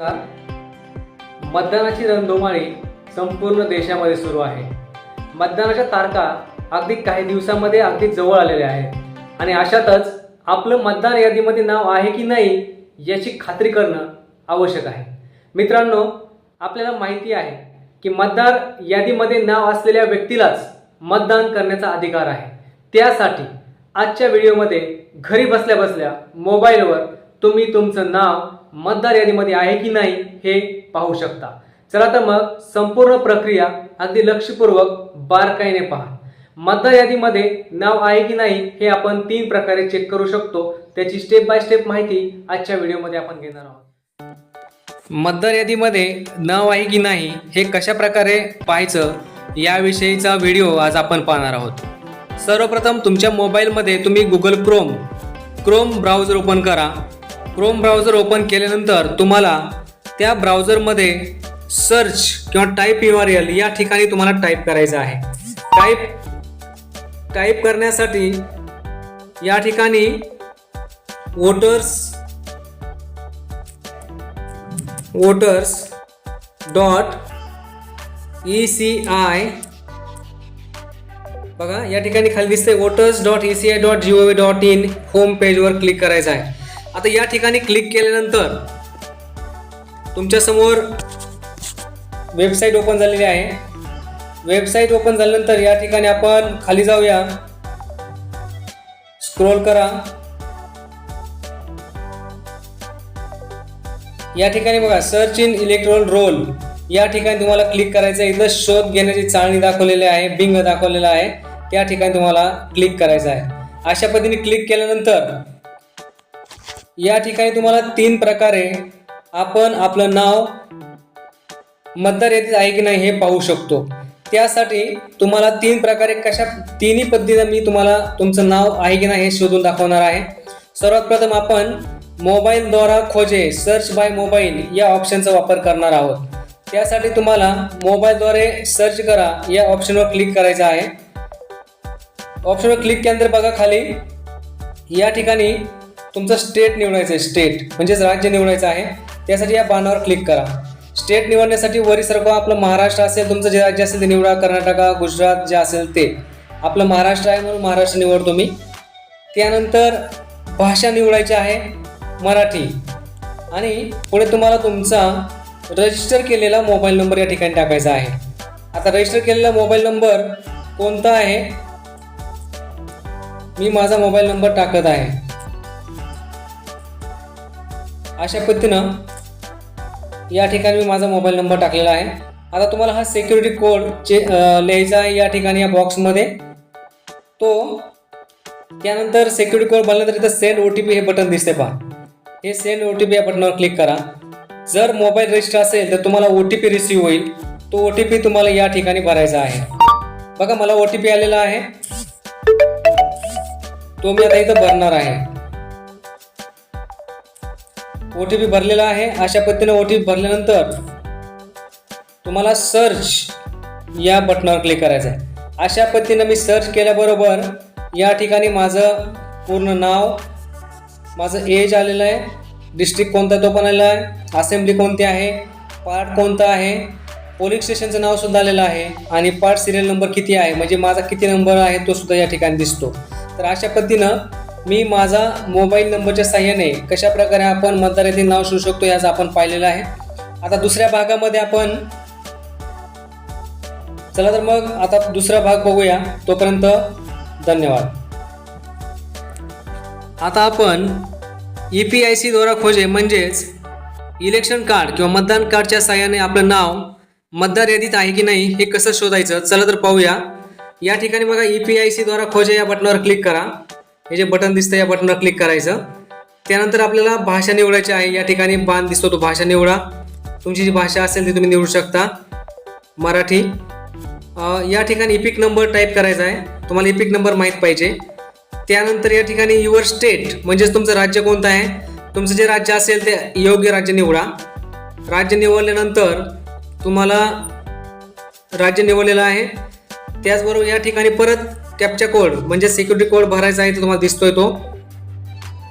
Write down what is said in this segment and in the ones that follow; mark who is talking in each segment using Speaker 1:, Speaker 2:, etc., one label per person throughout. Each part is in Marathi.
Speaker 1: नमस्कार. मतदानाची रणधुमाळी संपूर्ण देशामध्ये सुरू आहे. मतदानाच्या तारखा अगदी काही दिवसामध्ये अगदी जवळ आलेल्या आहेत. आणि अशातच आपलं मतदार यादीमध्ये नाव आहे की नाही याची खात्री करणं आवश्यक आहे. मित्रांनो आपल्याला माहिती आहे की मतदार यादीमध्ये नाव असलेल्या व्यक्तीलाच मतदान करण्याचा अधिकार आहे. त्यासाठी आजच्या व्हिडिओमध्ये घरी बसल्या बसल्या मोबाईलवर तुम्ही तुमचं नाव मतदार यादीमध्ये आहे की नाही हे पाहू शकता. चला तर मग संपूर्ण प्रक्रिया अगदी लक्षपूर्वक बारकाईने पहा. मतदार यादीमध्ये नाव आहे की नाही हे आपण तीन प्रकारे चेक करू शकतो. त्याची स्टेप बाय स्टेप माहिती आजच्या व्हिडिओमध्ये आपण घेणार आहोत. मतदार यादीमध्ये नाव आहे की नाही हे कशा प्रकारे पाहायचं याविषयीचा व्हिडिओ आज आपण पाहणार आहोत. सर्वप्रथम तुमच्या मोबाईलमध्ये तुम्ही Google chrome chrome browser open करा. क्रोम ब्राउझर ओपन केल्यानंतर तुम्हाला त्या ब्राउझरमध्ये सर्च किंवा टाईप यू आर एल या ठिकाणी तुम्हाला टाईप करायचं आहे. टाईप टाईप करण्यासाठी या ठिकाणी voters voters dot E C I बघा या ठिकाणी खाली दिसते voters dot E C I dot G O V dot in home पेजवर क्लिक करायचं आहे. आता या ठिकाणी क्लिक केल्यानंतर तुमच्यासमोर वेबसाईट ओपन झालेली आहे. वेबसाईट ओपन झाल्यानंतर या ठिकाणी आपण खाली जाऊया. स्क्रोल करा. या ठिकाणी बघा सर्च इन इलेक्ट्रॉन रोल या ठिकाणी तुम्हाला क्लिक करायचं आहे. इथं शोध घेण्याची चाळणी दाखवलेली आहे बिंग दाखवलेला आहे. त्या ठिकाणी तुम्हाला क्लिक करायचं आहे. अशा पद्धतीने क्लिक केल्यानंतर या ठिकाणी तुम्हाला तीन प्रकारे आपण आपलं नाव मतदार यादीत आहे की नाही हे पाहू शकतो. त्यासाठी तुम्हाला तीन प्रकारे कशा तिन्ही पद्धतीने मी तुम्हाला तुमचं नाव आहे की नाही हे शोधून दाखवणार आहे. सर्वात प्रथम आपण मोबाईलद्वारा खोजे सर्च बाय मोबाईल या ऑप्शनचा वापर करणार आहोत. त्यासाठी तुम्हाला मोबाईलद्वारे सर्च करा या ऑप्शनवर क्लिक करायचं आहे. ऑप्शनवर क्लिक केल्यानंतर बघा खाली या ठिकाणी तुमचं स्टेट निवडायचं आहे स्टेट म्हणजेच राज्य निवडायचं आहे. त्यासाठी या बाणावर क्लिक करा. स्टेट निवडण्यासाठी वरी सरकवा. आपलं महाराष्ट्र असेल तुमचं जे राज्य असेल ते निवडा. कर्नाटका गुजरात जे असेल ते. आपलं महाराष्ट्र आहे म्हणून महाराष्ट्र निवडतो मी. त्यानंतर भाषा निवडायची आहे मराठी. आणि पुढे तुम्हाला तुमचा रजिस्टर केलेला मोबाईल नंबर या ठिकाणी टाकायचा आहे. आता रजिस्टर केलेला मोबाईल नंबर कोणता आहे? मी माझा मोबाईल नंबर टाकत आहे. अशा पद्धतीनं या ठिकाणी मी माझा मोबाईल नंबर टाकलेला आहे. आता तुम्हाला हा सिक्युरिटी कोड चे लिहायचा आहे या ठिकाणी या बॉक्समध्ये तो त्यानंतर सिक्युरिटी कोड बनल्यानंतर इथं सेंड ओ टी पी हे बटन दिसते पहा. हे सेंड ओ टी पी या बटनावर क्लिक करा. जर मोबाईल रजिस्टर असेल तर तुम्हाला ओ टी पी रिसीव्ह होईल. तो ओ टी पी तुम्हाला या ठिकाणी भरायचा आहे. बघा मला ओ टी पी आलेला आहे. तो मी आता इथं भरणार आहे. ओ टी पी भरलेला आहे. अशा पद्धतीने ओ टी पी भरल्यानंतर तुम्हाला सर्च या बटनावर क्लिक करायचं आहे अशा पद्धतीनं मी सर्च केल्याबरोबर या ठिकाणी माझं पूर्ण नाव माझं एज आलेलं आहे. डिस्ट्रिक्ट कोणता तो पण आलेला आहे. असेंब्ली कोणती आहे. पार्ट कोणता आहे. पोलिंग स्टेशनचं नाव सुद्धा आलेलं आहे. आणि पार्ट सिरियल नंबर किती आहे. म्हणजे माझा किती नंबर आहे तो सुद्धा या ठिकाणी दिसतो. तर अशा पद्धतीनं मी माझा मोबाईल नंबरच्या साह्याने कशा प्रकारे आपण मतदार यादीत नाव शोधू शकतो याचं आपण पाहिलेलं आहे. आता दुसऱ्या भागामध्ये आपण चला तर मग आता दुसरा भाग बघूया. तोपर्यंत धन्यवाद. आता आपण ई पी आय सी द्वारा खोजे म्हणजेच इलेक्शन कार्ड किंवा मतदान कार्डच्या साह्याने आपलं नाव मतदार यादीत आहे की नाही हे कसं शोधायचं? चला तर पाहूया. या ठिकाणी बघा ई पी आय सी द्वारा खोजे या बटनावर क्लिक करा. हे जे बटन दिसतं या बटनवर क्लिक करायचं. त्यानंतर आपल्याला भाषा निवडायची आहे. या ठिकाणी बाण दिसतो तो भाषा निवडा. तुमची जी भाषा असेल ती तुम्ही निवडू शकता. मराठी. या ठिकाणी इपिक नंबर टाईप करायचा आहे. तुम्हाला इपिक नंबर माहीत पाहिजे. त्यानंतर या ठिकाणी युअर स्टेट म्हणजेच तुमचं राज्य कोणतं आहे? तुमचं जे राज्य असेल ते योग्य राज्य निवडा. राज्य निवडल्यानंतर तुम्हाला राज्य निवडलेलं आहे. त्याचबरोबर या ठिकाणी परत कॅपचा कोड म्हणजे सिक्युरिटी कोड भरायचा आहे तो तुम्हाला दिसतोय तो.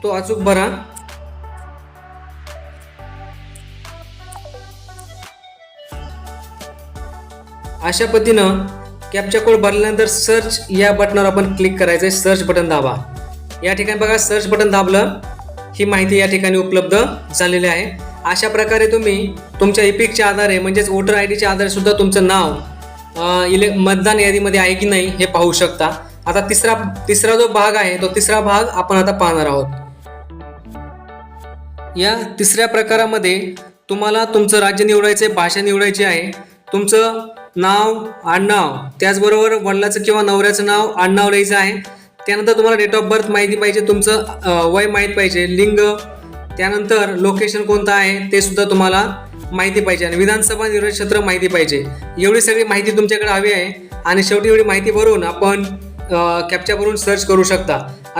Speaker 1: तो अचूक भरा. अशा पद्धतीनं कॅपचा कोड भरल्यानंतर सर्च या बटनावर आपण क्लिक करायचं आहे सर्च बटन दाबा. या ठिकाणी बघा सर्च बटन दाबलं ही माहिती या ठिकाणी उपलब्ध झालेली आहे. अशा प्रकारे तुम्ही तुमच्या इपिकच्या आधारे म्हणजेच वोटर आय डीच्या आधारे सुद्धा तुमचं नाव इले मतदान यादीमध्ये आहे की नाही हे पाहू शकता. आता तिसरा तिसरा जो भाग आहे तो तिसरा भाग आपण आता पाहणार आहोत. या तिसऱ्या प्रकारामध्ये तुम्हाला तुमचं राज्य निवडायचं आहे भाषा निवडायची आहे. तुमचं नाव आडनाव त्याचबरोबर वडिलाचं किंवा नवऱ्याचं नाव आडनाव लिहायचं आहे. त्यानंतर तुम्हाला डेट ऑफ बर्थ माहिती पाहिजे तुमचं वय माहीत पाहिजे लिंग त्यानंतर लोकेशन कोणतं आहे ते सुद्धा तुम्हाला माहिती पाहिजे आणि विधानसभा निर्वाचन क्षेत्र माहिती पाहिजे. एवढी सगळी माहिती तुमच्याकडे हवी आहे आणि शेवटी एवढी माहिती भरून आपण कॅप्चा भरून सर्च करू शकता.